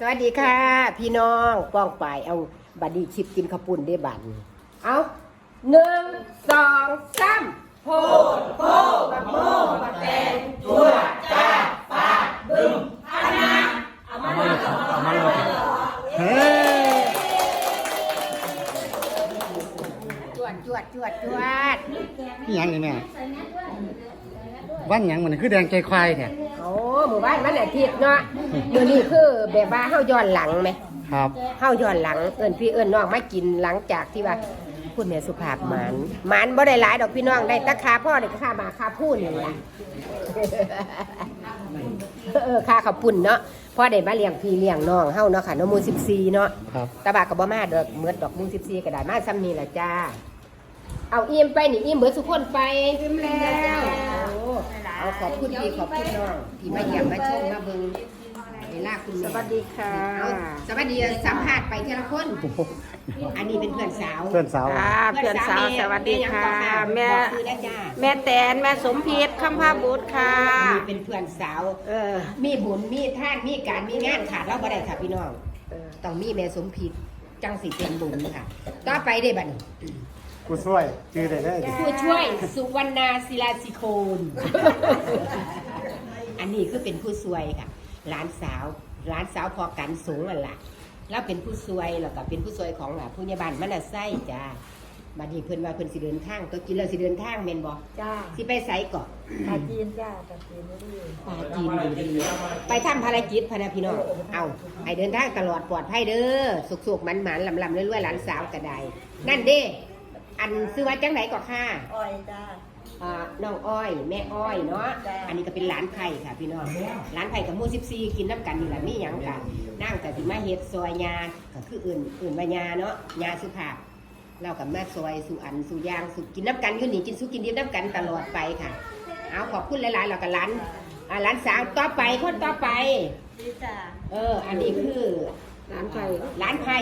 สวัสดีค่ะ พี่น้องป้องไปายเอาบัดดีชิปกินข้าวปุ้นได้บัดนี้เอาหนึ่งสองสามโพดโพบักโมบักแตงจั่วจ้าปาดบึ้มอันนาเอามาเลยเอามาเลยเฮ้ยจวดจวดจวดจวดนี่หยังนี่แม่วันหยังมันคือแดงใจควายเนี่ยโอ้หมู่บ้านมันอาทิตย์เนาะมื้อนี้คือแบบว่าเฮาย้อนหลังไหมครับเฮาย้อนหลังเอิ้นพี่เอิ้นน้องมากินหลังจากที่ว่าคุณแม่สุภาพหมานหมานบ่ได้หลายดอกพี่น้องได้แตะคาพ่อได้ค่ามาค่าพูนนี่ล่ะเออค่าข้าวปุ่นเนาะพ่อได้มาเลี้ยงพี่เลี้ยงน้องเฮาเนาะค่ะเนาะหมู่14เนาะครับตาบากก็บ่มาดอกเหมือนดอกหมู่14ก็ได้มาซ้ำนี่ล่ะจ้า เอาอิ่มไปนี่อิ่มเบิดทุกคนไปอิ่มแล้วโอ้เอาขอบคุณพี่ขอบคุณน้องที่มาเยี่ยมมาชมมาเบิ่งเวลาคุณแม่สวัสดีค่ะเอาสวัสดีสัมภาษณ์ไปทีละคน อันนี้เป็นเพื่อนสาว เพื่อนสาวค่ะเพื่อนสาวสวัสดีค่ะ แม่คือนะจ้าแม่แตนแม่สมพิษคำพาบุตรค่ะอันนี้เป็นเพื่อนสาวเออมีบุญมีท่านมีการมีงานขาดเราบ่ได้ค่ะพี่น้องเออต้องมีแม่สมผิดจังสิเป็นบุญค่ะต่อไปได้บัดนี้ กูช่วยชื่อได้ได้ดิผู้ช่วยสุวรรณาศิลาสิโคน อันนี้คือเป็นผู้ช่วยค่ะหลานสาวหลานสาวพอกันสูงนั่นล่ะแล้วเป็นผู้ช่วยแล้วก็เป็นผู้ช่วยของอะผู้ใหญ่บ้านมันน่ะไส้จ้าบัดนี้เพิ่นว่าเพิ่นสิเดินทางตัวกินแล้วสิเดินทางแม่นบ่จ้าสิไปไสก่อนปาจีนจ้าปาจีนนี่ดีปาจีนบุรีไปทำภารกิจพะนะพี่น้องเอาให้เดินทางตลอดปลอดภัยเด้อสุกๆมันๆลำๆรวยๆหลานสาวก็ได้นั่นเด้ อันซื้อว่าจังไหนก็ค่ะอ้อยจ้า อ่าน้องอ้อย แม่อ้อยเนาะจ้ะ อันนี้ก็เป็นร้านไผ่ค่ะพี่น้องร้านไผ่กับหมูสิบซีกินน้ำกันนี่แหละมีหยังกันนั่งกับสิมาเฮ็ดซอยยาก็คืออื่นอื่นมายาเนาะยาสุภาพเรากับมาซอยสู่อันสู่ยางสู่กินน้ำกันอยู่นี่กินสู่กินดิบน้ำกันตลอดไปค่ะ เอาขอบคุณหลายๆเรากับร้านอ่าร้านสาวต่อไปคนต่อไป ดีจ้า เออ อันนี้คือ ร้านไผ่ร้านไผ่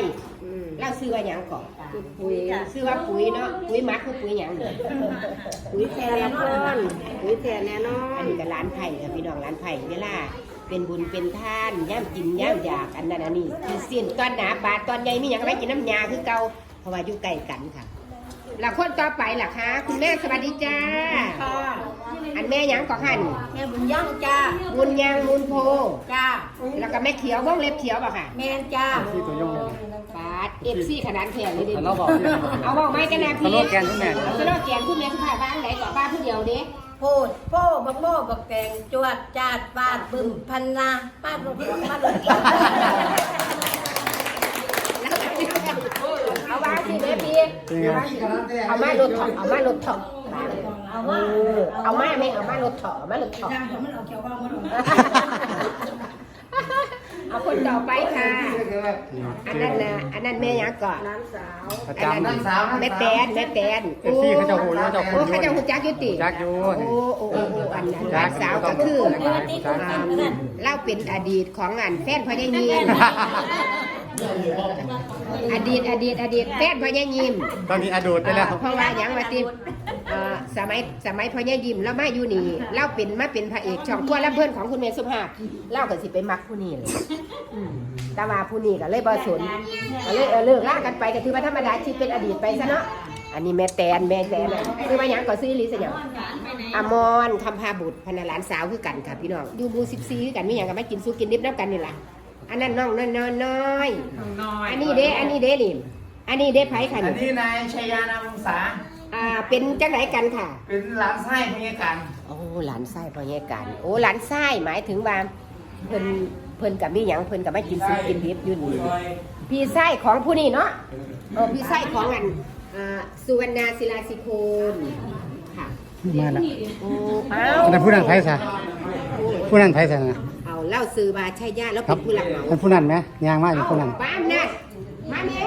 อืมเราซื้อว่าหยังก่อนคือปุ๋ยซื้อว่าปุ๋ยเนาะปุ๋ยหมักคือปุ๋ยหยังเนี่ยปุ๋ยแทนแน่นอนปุ๋ยแทนแน่นออันนนี้ก็ร้านไผ่ค่ะพี่น้องร้านไผ่เวลาเป็นบุญเป็นท่านย่ำกินย่ำอยากอันนั้นอันนี้คือสิ้นตอนหนาบาทตอนใหญ่มีอย่างไรกินน้ำยาคือเก่าเพราะว่าอยู่ใกล้กันค่ะ แล้วคนต่อไปล่ะคะคุณแม่สวัสดีจ้า ค่ะ อันแม่หยังก็ขันแม่บุญย่างจ้า บุญยังบุญโพ จ้า แล้วก็แม่เขียวบ้องเล็บเขียวป่ะค่ะ แม่จ้าชื่อตัวยงเลยปาดเอฟซีขนาดแข็งเลยดิเราบอกที่เอาบอกไม้กันนะสพี่โลแกนคุณแม่สโลแกนคุณแม่สุภาพบ้านไหนก่อนบ้านผู้เดียวเด้โพดโพบักโมบักแตงจวดจาดปาดบึ้มพันนาปาดลงปาดลง เอาว่าสิแม่พี่เป็นไงเอามารถเถาะเอามารถเถาะเออเอามาไหมเอามารถเถาะเอามารถเถาะเอาคนต่อไปค่ะ อันนั้นนะอันนั้นแม่ยังก่อนน้ำสาวประอันนั้นจำแม่แตนแม่แตนเอฟซีเขาจะหูเขาจะคนโอ้เขาจะหูจักยุติจักยู่โอ้โอ้โอ้อันนั้นหลานสาวก็คือเล่าเป็นอดีตของอันแฟนพ่อใหญ่ยิม อดีตอดีตอดีตแฟนพ่อใหญ่ยิมตอนนี้อดูดไปแล้ว เพราะว่าหยังว่าติเอ่อสมัยสมัยพ่อใหญ่ยิมแล้วมาอยู่นี่เล่าเป็นมาเป็นพระเอกช่องทั่วและเพื่อนของคุณเมย์สุภาพเล่าก็สิไปมักผู้นี้เลยอืมแต่ว่าผู้นี้ก็เลยบ่สนก็เลยเออเลิกลากันไปก็ถือว่าธรรมดาชีวิตเป็นอดีตไปซะเนาะอันนี้แม่แตนแม่แตนคือมาหยังก็ซื้ออีหลิสหยัง อมรคำพาบุตรพนหลานสาวคือกันค่ะพี่น้องอยู่หมู่14คือกันมีหยังก็มากินสู้กินดิบน้ำกันนี่ล่ะ อันนั้นน้องน้อยน้อยน้อยอันนี้เด้ อันนี้เด้ลิมอันนี้เด้ไผค่ะอันนี่นี้นายชยานามวงศาอ่า เป็นจังไหนกันค่ะ เป็นหลานไส้พญากันโอ้หลานไส้พ่อแย่กัน โอ้หลานไส้หมายถึงว่าเพิ่นเพิ่นกับมีหยังเพิ่นกับไม่กินซุปกินดิบอยู่นี่พี่ไส้ของผู้นี้เนาะเออพี่ไส้ของอันอ่าสุวรรณาศิลาสิโคนค่ะมาแล้วโอ้เอ้า อันนั้นผู้นั้นไทยซะผู้นั้นไทยซะนะ เอาเล่าซื้อมาใช่ญาติแล้วครัเป็บนผู้หลักเหมาเป็นผู้นั้นไหมยางมากอยู่ผู้นั้นป้ามนะมาแม่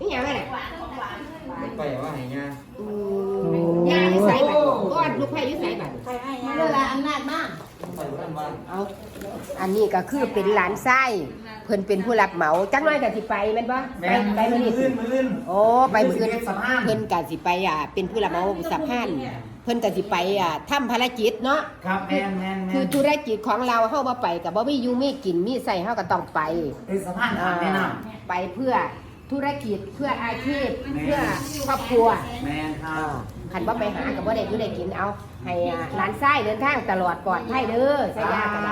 นี่หยังไงน่ะไปว่าไงเนี่ยอืมยาอยู่ไสบัดก้อนลูกไผ่อยู่ไสบัดใครให้เวลาอำนาจมาก ไปว่ามาเอาอันนี้ก็คือเป็นหลานไส้เพิ่นเป็นผู้รับเหมาจังน้อยก็สิไปแม่นบ่แม่ไปไปมื้อนี้มืสินมืนโอ้ไปมื้อมือื่นสิบเอ็ดสามห้าเพิ่นก็สิไปอ่าเป็นผู้รับเหมาสะพาน เพิ่นก็สิไปอ่าทำภารกิจเนาะครับแมนแมนแมคือนธุรกิจของเราเฮาบ่ไปก็บ่มีอยู่มีกินมีใส่เฮาก็ต้องไป เป็นสะพานขาดแน่นอนไปเพื่อธุรกิจเพื่ออาชีพเพื่อครอบครัวแมนครับคันว่าไปหากับว่าได้อยู่ได้กินเอาให้อ่าหลานไส้เดินทางตลอดปลอดภัยเด้อสยากัน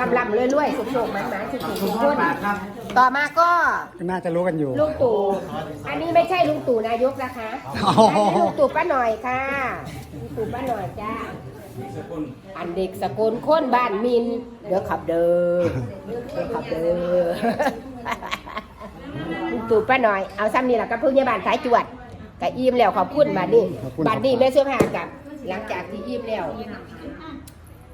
ลำลำๆรวยๆสุขๆหมันๆสุขๆทุกคนครับ ต่อมาก็น่าจะรู้กันอยู่ ลุงตู่ อันนี้ไม่ใช่ลุงตู่นายกนะคะอ๋ออันนี้ลุงตู่ป้าหน่อยค่ะลุงตู่ป้าหน่อยจ้าอันเด็กสกลค้นบ้านมิน เดี๋ยวขับเด้อเดี๋ยวขับเด้อลุงตู่ป้าหน่อย เอาซ้ำนี่แหละกับผู้ใหญ่บ้านสายจวดกับอิ่มแล้วขอบคุณบัดนี้ขอบคุณบัดนี้แม่เสื้อผ้ากับ หลังจากที่อิ่มแล้ว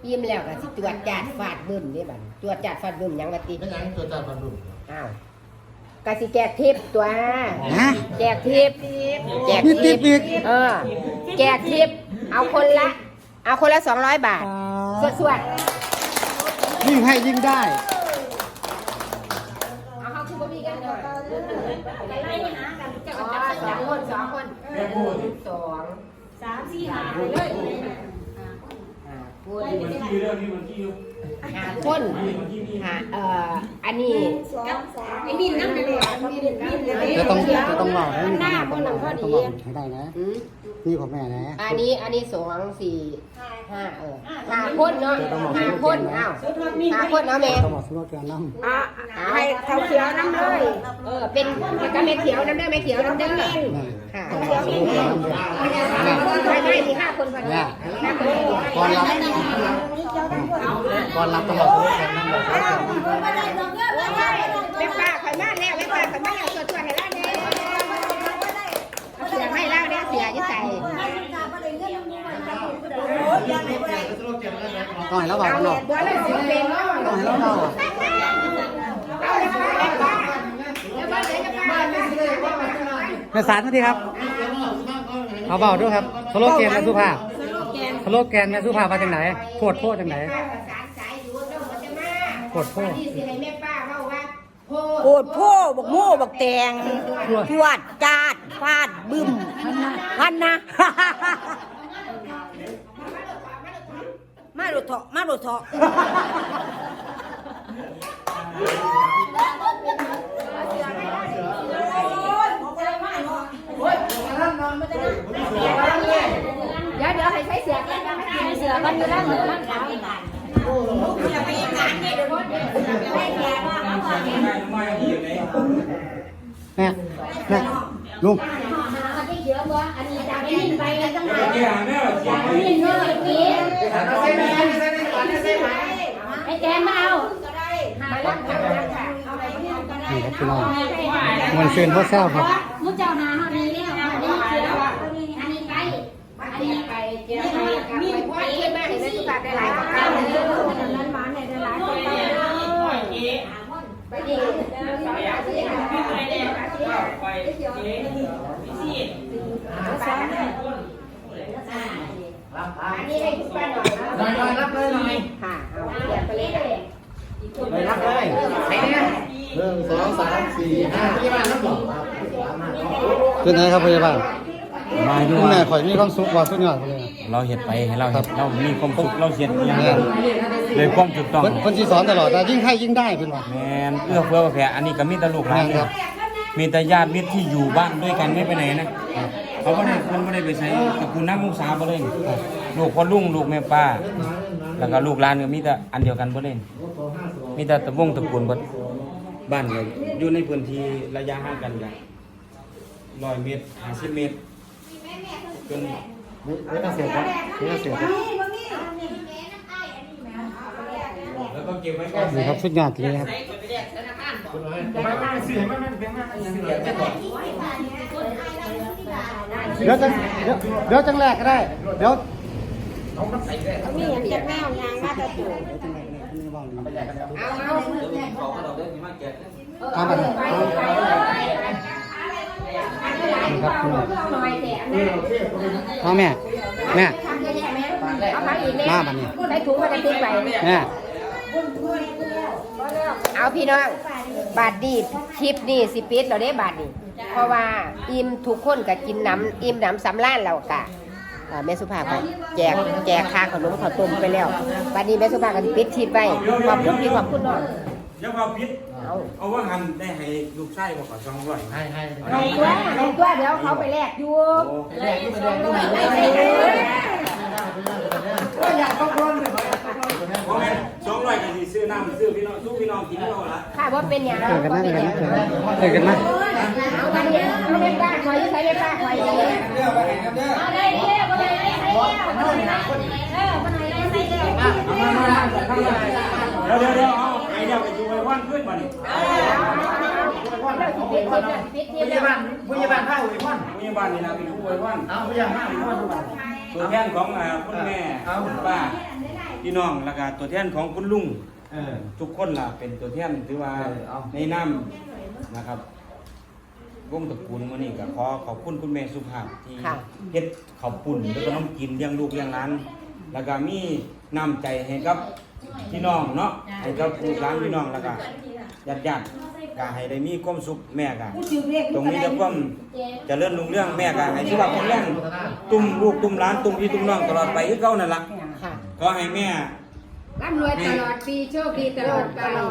อิ่มแล้วก็สิตรวจจัดฟาดบึ้มนี่บัดตรวจจัดฟาดบึ้มหยังบัดนี้ไม่ยังตัวจ่าพันดุ อ้าวกสิแจกทิปตัว ฮะ แจกทิปแจกมีทิทิปปอีก เออ แจกทิปเอาคนละ เอาคนละสองร้อยบาท สวดสวดยิ่งให้ยิ่งได้ เอาเขาคือบ่มีกันเลยอ๋อสองคนสองคนสอง สามสี่ห้า อ่าพูดหาคนหาเอ่ออันนี้ไอ้มินนั่งไปเลยมินมินเลยจะต้องจะต้องบอกให้หน้าคนหนึ่งพอต้องดีบอกให้ได้นะอืมนี่ของแม่นะ อันนี้อันนี้สองสี่ห้าเออห้าคนเนาะห้าคนอ้าวห้าคนเนาะแม่ต้องบอกซื้อว่าเกินน้ำอ่าให้เขาเขียวน้ำเลยเออเป็นแล้วก็แม่เขียวน้ำเด้อแม่เขียวน้ำเด้อค่ะไม่ไม่มีห้าคนพอดีห้าคนพอดีก่อนรับก่อนรับต้องบอกซื้อว่าเกินน้ำบอกซื้อว่าเกินแม่ป้าข่อยมาแล้วแม่ป้าข่อยมาแล้วตัวตัวให้ล่าเนี่ยเอาเสียให้ล่าเนี่ยเสียจะใส่ต้องให้เราบอกเอาหรเนี่อกบัวเลยสิเป็นเนาะต้องให้เราบอกเอาเลยแม่ป้าแม่ป้าเดี๋ยวจะป้าแม่เสียว่ามันจะนอนแม่สารสวัสดีครับเอาเบาด้วยครับสโลแกนแม่สุภาพ สโลแกนแม่สุภาพมาจากไหนโคตรโคตรจากไหนโคตรโพดนี่สิให้แม่ป้าเว้าว่าโพโอดโพ่บักโม่บักแตงจวดจาดฟาดบึ้มพันนะมาโดดเถาะมาโดดเถาะเอกันอยู่ด้านเหนือด้านขวาแม่แม่ลุงอันนี้เยอะบ่อันนี้จากนี้ไปตั้งนานจากนี้เนื้อกินไอ้แกมาเอามาลักกันลักค่ะนี่ครับพี่น้องมันเชิญพ่อแซวครับ มุเจ้าหาเฮานี้เนี่ยอันนี้เสืออันนี้ไปอันนี้ไปเจ้าไปกับไปพ่อเอ็นมาให้แม่สุภาพได้หลายกับข้าวเลยนั้นหวานเนี่ยได้หลายกับข้าวเลยไปดีสาวอยากสิไปเด้อไป รับ อันนี้ให้คุณป้าหน่อยนะ หน่อยหน่อยรับเลยหน่อย ค่ะเอาเสียบไปเลย เลยรับเลยใส่เนี่ย หนึ่งสอง สามสี่ห้าที่บ้านน้ำบอกครับเป็นไงครับพยาบาลหมายถึคุงณว่าแม่ข่อยมีความสุขว่าสุดยอดเลย เราเห็ดไปให้เราเห็ดเรามีความสุขเราเห็ดอยังเลยความถูกต้องเพิ่นเพิ่นสิสอนตลอดนะยิ่งให้ยิ่งได้เพิ่นว่า แมนเอื้อเฟื้อแผ่อันนี้ก็มีแต่ลูกหลานแม่นครับ มีแต่ญาติมิตรที่อยู่บ้านด้วยกันไม่ไปไหนนะเขาไม่ได้คนไม่ได้ไปใช้ตระกูลนักมุสาบ่เลยลูกพ่อลุงลูกแม่ป้า แล้วก็ลูกหลานก็มีแต่อันเดียวกันบ่เลยมีแต่ตะวงตระกูลบ่ บ้านอยู่ในพื้นที่ระยะห่างกันกันร้อยเมตรห้าสิบเมตรจนนี่น่าเสียครับนี่น่าเสียครับแล้วก็เก็บไว้ก่อนนี่ครับสุดงครับมามาเสียมามันเป็นมาเสียจะบอกเดี๋ยวจังเดี๋ยวจังแรกก็ได้ เดี๋ยว มีอย่างจะแมวยางมาตะจูเอาเอาทำอะไรไปไปนี่ครับหน่อยแต่อันนั้นพ่อแม่แม่ทำเยอะแยะไหมเอาพักอีกมาบัดนี้ใส่ถุงมาจะทิ้งไปแม่เอาพี่น้อง บาทดีคลิปนี่สิปิดเราได้บาทนี่เพราะว่าอิ่มทุกคนก็กินน้ำอิ่มน้ำสำล้านเรากะ อ่าแม่สุภาพก็แจกแจกค่าขนมข้าวต้มไปแล้วบัดนี้แม่สุภาพก็สิปิดชีพไปขอบคุณพี่ขอบคุณน้องเดี๋ยวเอาพิษเอาเอาว่าหันได้ให้ลูกชายบ่ขอ200ให้ให้เอาตัวเอาตัวเดี๋ยวเขาไปแลกอยู่แรกที่ไปแรกที่ไปไปแรกเลยก็อยากต้องร้อนเลยเพราะงั้น200ก็สิซื้อน้ำซื้อพี่น้องสู้พี่น้องกินเอาละค่ะว่าเป็นหยังเกิดกันว่านะเป็นหยังเกิดกันนะเอาวันนี้เอาเล่นป้าคอยใช้เล่นป้าคอยดีเรื่องไปไหนกันเนี่ยเอาได้เรีย กว่าได้ใส่แล้เออมันไหนได้ใส่แล้วมามามาเดี๋ยวเดี๋ยวเดี๋ยวเอาไอ้เดี๋ยวไปดูไอ้วันขึ้นมาดิปิดทีปิดทีพยาบาลพยาบาลผ้าอุ้ยพ่อนพยาบาลนี่นะไปดูไอ้วันเอาพยายามห้าพยายามทุกวันตัวแทนของอ่าคุณแม่คุณป้าพี่น้องแล้วก็ตัวแทนของคุณลุงเออทุกคนล่ะเป็นตัวแทนถือว่าในน้ำนะครับ วงตระกูลมื้อนี้ก็ขอขอบคุณคุณแม่สุภาพที่เฮ็ดข้าวปุ่นแล้วก็น้องกินเลี้ยงลูกเลี้ยงหลานแล้วก็มีน้ำใจให้กับพี่น้องเนาะให้กับลูกหลานพี่น้องแล้วก็ญาติญาติๆก็ให้ได้มีความสุขแม่ก็ตรงนี้จะความเจะเลื่อนลุงเรื่องแม่ก็ให้สุขภาพแข็งแรงตุ้มลูกตุ้มหลานตุ้มพี่ตุ้มน้องตลอดไปคือเก่านั่นล่ะค่ะขอให้แม่ ร่ำรวยตลอดปีโชคดีตลอดไปเอา